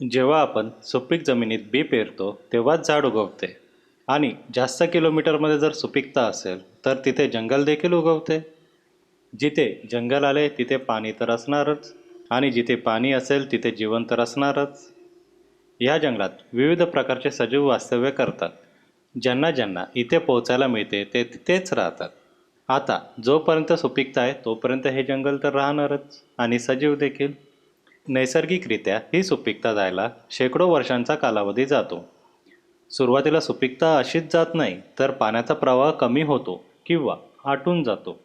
जेव्हा आपण सुपीक जमिनीत बी पेरतो तेव्हाच झाड उगवते. आणि जास्त किलोमीटरमध्ये जर सुपीकता असेल तर तिथे जंगल देखील उगवते. जिथे जंगल आले तिथे पाणी तर असणारच. आणि जिथे पाणी असेल तिथे जीवन तर असणारच. या जंगलात विविध प्रकारचे सजीव वास्तव्य करतात. ज्यांना ज्यांना इथे पोहोचायला मिळते ते तिथेच राहतात. आता जोपर्यंत सुपीकता आहे तोपर्यंत हे जंगल तर राहणारच. आणि सजीव देखील. नैसर्गिकरित्या ही सुपीकता जायला शेकडो वर्षांचा कालावधी जातो. सुरुवातीला सुपीकता अशीच जात नाही तर पाण्याचा प्रवाह कमी होतो किंवा आटून जातो.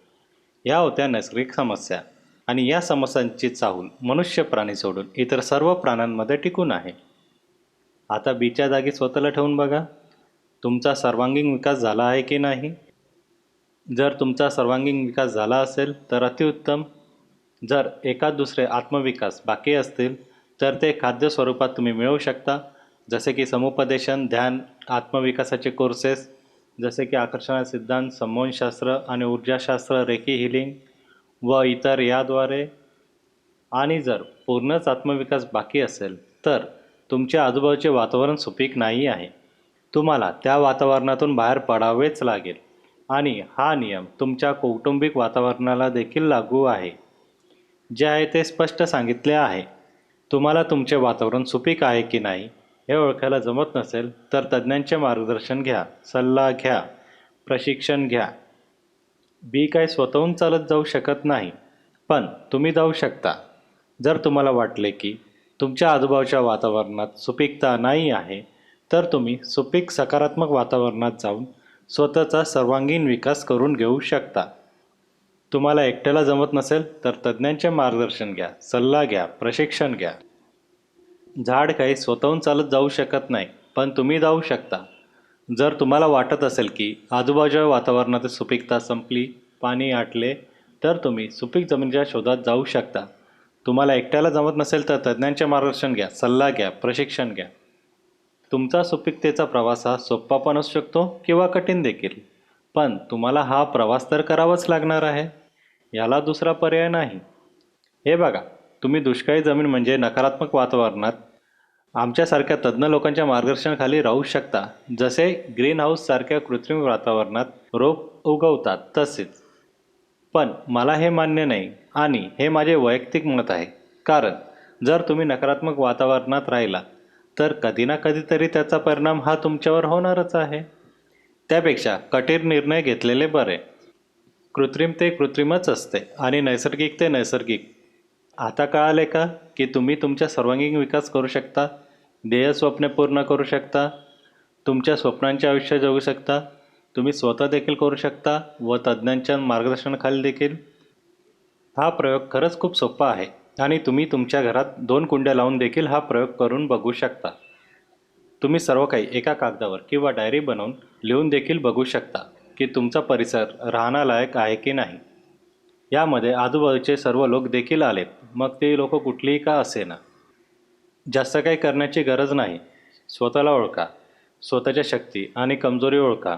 या होत्या नैसर्गिक समस्या आणि या समस्यांची चाहूल मनुष्य प्राणी सोडून इतर सर्व प्राण्यांमध्ये टिकून आहे. आता बीच्या जागी स्वतःला ठेवून बघा. तुमचा सर्वांगीण विकास झाला आहे की नाही? जर तुमचा सर्वांगीण विकास झाला असेल तर अतिउत्तम. जर एका दुसरे आत्मविकास बाकी असतील तर ते खाद्य स्वरूपात तुम्ही मिळवू शकता. जसे की समुपदेशन ध्यान आत्मविकासाचे कोर्सेस जसे की आकर्षण सिद्धांत संमोहनशास्त्र आणि ऊर्जाशास्त्र रेकी हिलिंग व इतर याद्वारे. आणि जर पूर्णच आत्मविकास बाकी असेल तर तुमच्या आजूबाजूचे वातावरण सुपीक नाही आहे. तुम्हाला त्या वातावरणातून बाहेर पडावेच लागेल. आणि हा नियम तुमच्या कौटुंबिक वातावरणाला देखील लागू आहे. जे आहे ते स्पष्ट सांगितले आहे. तुम्हाला तुमचे वातावरण सुपीक आहे की नाही हे ओळखायला जमत नसेल तर तज्ज्ञांचे मार्गदर्शन घ्या सल्ला घ्या प्रशिक्षण घ्या. बी काय स्वतःहून चालत जाऊ शकत नाही पण तुम्ही जाऊ शकता. जर तुम्हाला वाटले की तुमच्या आजूबाजूच्या वातावरणात सुपीकता नाही आहे तर तुम्ही सुपीक सकारात्मक वातावरणात जाऊन स्वतःचा सर्वांगीण विकास करून घेऊ शकता. तुम्हाला एकट्याला जमत नसेल तर तज्ज्ञांचे मार्गदर्शन घ्या सल्ला घ्या प्रशिक्षण घ्या. झाड काही स्वतःहून चालत जाऊ शकत नाही पण तुम्ही जाऊ शकता. जर तुम्हाला वाटत असेल की आजूबाजूच्या वातावरणातील सुपीकता संपली पाणी आटले तर तुम्ही सुपीक जमिनीच्या शोधात जाऊ शकता. तुम्हाला एकट्याला जमत नसेल तर तज्ज्ञांचे मार्गदर्शन घ्या सल्ला घ्या प्रशिक्षण घ्या. तुमचा सुपीकतेचा प्रवास हा सोपा पण असू शकतो किंवा कठीण देखील. पण तुम्हाला हा प्रवास तर करावाच लागणार आहे. याला दुसरा पर्याय नाही. हे बघा तुम्ही दुष्काळी जमीन म्हणजे नकारात्मक वातावरणात आमच्यासारख्या तज्ज्ञ लोकांच्या मार्गदर्शनाखाली राहू शकता जसे ग्रीन हाऊससारख्या कृत्रिम वातावरणात रोप उगवतात तसेच. पण मला हे मान्य नाही आणि हे माझे वैयक्तिक मत आहे. कारण जर तुम्ही नकारात्मक वातावरणात राहिला तर कधी ना कधीतरी त्याचा परिणाम हा तुमच्यावर होणारच आहे. त्यापेक्षा कठीण निर्णय घेतलेले बरे. कृत्रिम ते कृत्रिमच असते आणि नैसर्गिक ते नैसर्गिक. आता कळाले का की तुम्ही तुमच्या सर्वांगीण विकास करू शकता ध्येय स्वप्ने पूर्ण करू शकता तुमच्या स्वप्नांचे आयुष्य जगू शकता तुम्ही स्वतः देखील करू शकता व तज्ज्ञांच्या मार्गदर्शनाखाली देखील. हा प्रयोग खरंच खूप सोपा आहे आणि तुम्ही तुमच्या घरात दोन कुंड्या लावून देखील हा प्रयोग करून बघू शकता. तुम्ही सर्व काही एका कागदावर किंवा डायरी बनवून लिहून देखील बघू शकता. की तुमचा परिसर राहण्यालायक आहे की नाही? यामध्ये आजूबाजूचे सर्व लोक देखील आलेत. मग ते लोक कुठलीही का असेना? जास्त काही करण्याची गरज नाही. स्वतःला ओळखा. स्वतःच्या शक्ती आणि कमजोरी ओळखा.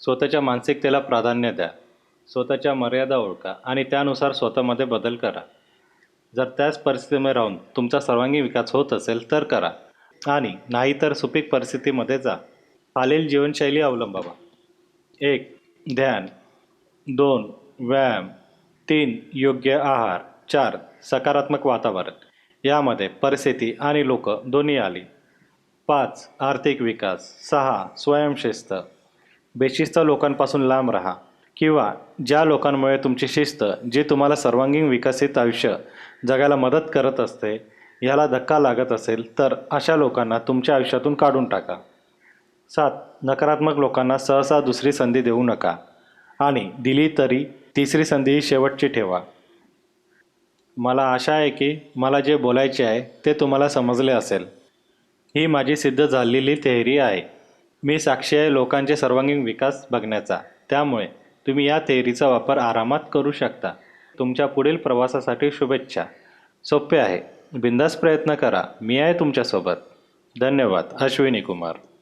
स्वतःच्या मानसिकतेला प्राधान्य द्या. स्वतःच्या मर्यादा ओळखा आणि त्यानुसार स्वतःमध्ये बदल करा. जर त्याच परिस्थितीमध्ये राहून तुमचा सर्वांगीण विकास होत असेल तर करा. आणि नाही तर सुपीक परिस्थितीमध्ये जा. खालील जीवनशैली अवलंबावा. एक ध्यान. दोन व्यायाम. तीन योग्य आहार. चार सकारात्मक वातावरण. यामध्ये परिस्थिती आणि लोक दोन्ही आली. पाच आर्थिक विकास. सहा स्वयंशिस्त. बेशिस्त लोकांपासून लांब राहा. किंवा ज्या लोकांमुळे तुमची शिस्त जी तुम्हाला सर्वांगीण विकसित आयुष्य जगायला मदत करत असते ह्याला धक्का लागत असेल तर अशा लोकांना तुमच्या आयुष्यातून काढून टाका. सात नकारात्मक लोकांना सहसा दुसरी संधी देऊ नका. आणि दिली तरी तिसरी संधी ही शेवटची ठेवा. मला आशा आहे की मला जे बोलायचे आहे ते तुम्हाला समजले असेल. ही माझी सिद्ध झालेली थेअरी आहे. मी साक्षी आहे लोकांचे सर्वांगीण विकास बघण्याचा. त्यामुळे तुम्ही या थेअरीचा वापर आरामात करू शकता. तुमच्या पुढील प्रवासासाठी शुभेच्छा. सोपे आहे. बिंदास प्रयत्न करा. मी आहे तुमच्यासोबत. धन्यवाद. अश्विनी कुमार.